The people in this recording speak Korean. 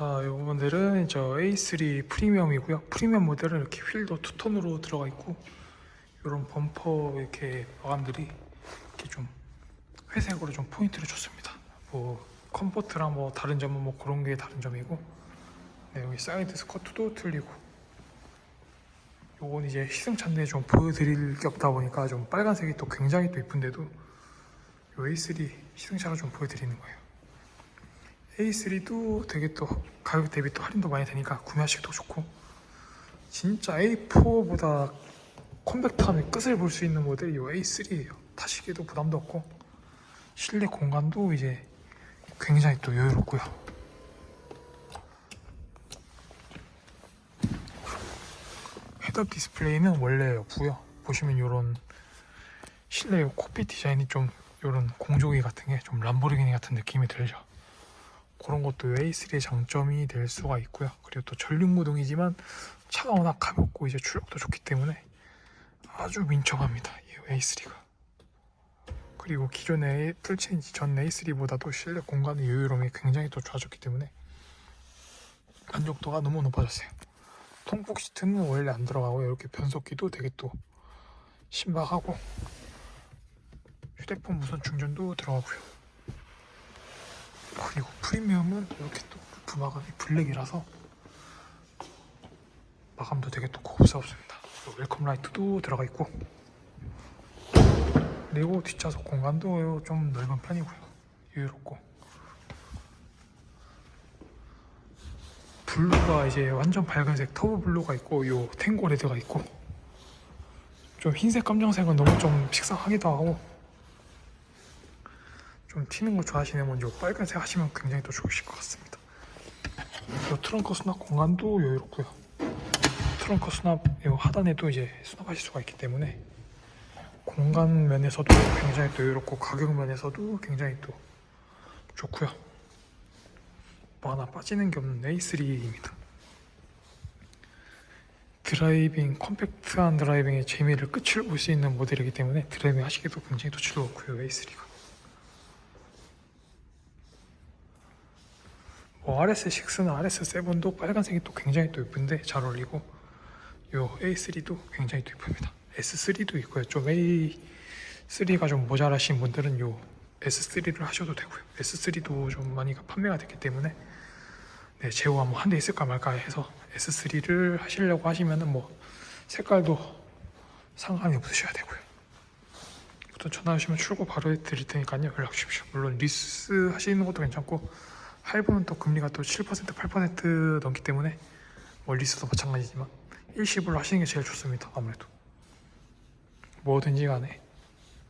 자, 이 모델은 저 A3 프리미엄이고요. 프리미엄 모델은 이렇게 휠도 투톤으로 들어가 있고 이런 범퍼 이렇게 마감들이 이렇게 좀 회색으로 좀 포인트를 줬습니다. 뭐 컴포트랑 뭐 다른 점은 뭐 그런 게 다른 점이고 네, 여기 사이드 스커트도 틀리고 요건 이제 시승차인데 좀 보여드릴 게 없다 보니까 좀 빨간색이 또 굉장히 또 이쁜데도 요 A3 시승차로 좀 보여드리는 거예요. A3도 되게 또 가격 대비 또 할인도 많이 되니까 구매하시기도 좋고 진짜 A4보다 컴팩트함의 끝을 볼 수 있는 모델이 이 A3예요. 타시기도 부담도 없고 실내 공간도 이제 굉장히 또 여유롭고요. 헤드업 디스플레이는 원래 없고요. 보시면 이런 실내 코핏 디자인이 좀 이런 공조기 같은 게 좀 람보르기니 같은 느낌이 들죠. 그런 것도 A3의 장점이 될 수가 있고요. 그리고 또 전륜구동이지만 차가 워낙 가볍고 이제 출력도 좋기 때문에 아주 민첩합니다. 이 A3가. 그리고 기존의 풀체인지 전 A3보다도 실내 공간의 여유로움이 굉장히 또 좋아졌기 때문에 만족도가 너무 높아졌어요. 통풍 시트는 원래 안 들어가고 이렇게 변속기도 되게 또 신박하고 휴대폰 무선 충전도 들어가고요. 그리고 프리미엄은 이렇게 또 루프 마감이 블랙이라서 마감도 되게 또 고급스럽습니다. 웰컴 라이트도 들어가 있고 그리고 뒷좌석 공간도 좀 넓은 편이고요. 여유롭고 블루가 이제 완전 밝은색 터보 블루가 있고 요 탱고 레드가 있고 좀 흰색 검정색은 너무 좀 식상하기도 하고 좀 튀는 거 좋아하시는 분요 빨간색 하시면 굉장히 또 좋으실 것 같습니다. 요 트렁크 수납 공간도 여유롭고요. 트렁크 수납 요 하단에도 이제 수납하실 수가 있기 때문에 공간 면에서도 굉장히 또 여유롭고 가격 면에서도 굉장히 또 좋고요. 뭐 하나 빠지는 게 없는 A3입니다. 드라이빙, 컴팩트한 드라이빙의 재미를 끝을 볼 수 있는 모델이기 때문에 드라이빙 하시기도 굉장히 또 즐겁고요, A3가. 뭐 RS6나 RS7도 빨간색이 또 굉장히 또 예쁜데 잘 어울리고 요 A3도 굉장히 또 예쁩니다. S3도 있고요. 좀 A3가 좀 모자라신 분들은 요 S3를 하셔도 되고요. S3도 좀 많이 판매가 됐기 때문에 네, 제호가 뭐 한 대 있을까 말까 해서 S3를 하시려고 하시면은 뭐 색깔도 상관이 없으셔야 되고요. 보통 전화 주시면 출고 바로 해드릴 테니까요. 연락 주십시오. 물론 리스 하시는 것도 괜찮고 할부는 또 금리가 또 7% 8% 넘기 때문에 뭐 리스도 마찬가지지만 일시불로 하시는 게 제일 좋습니다. 아무래도 뭐든지 간에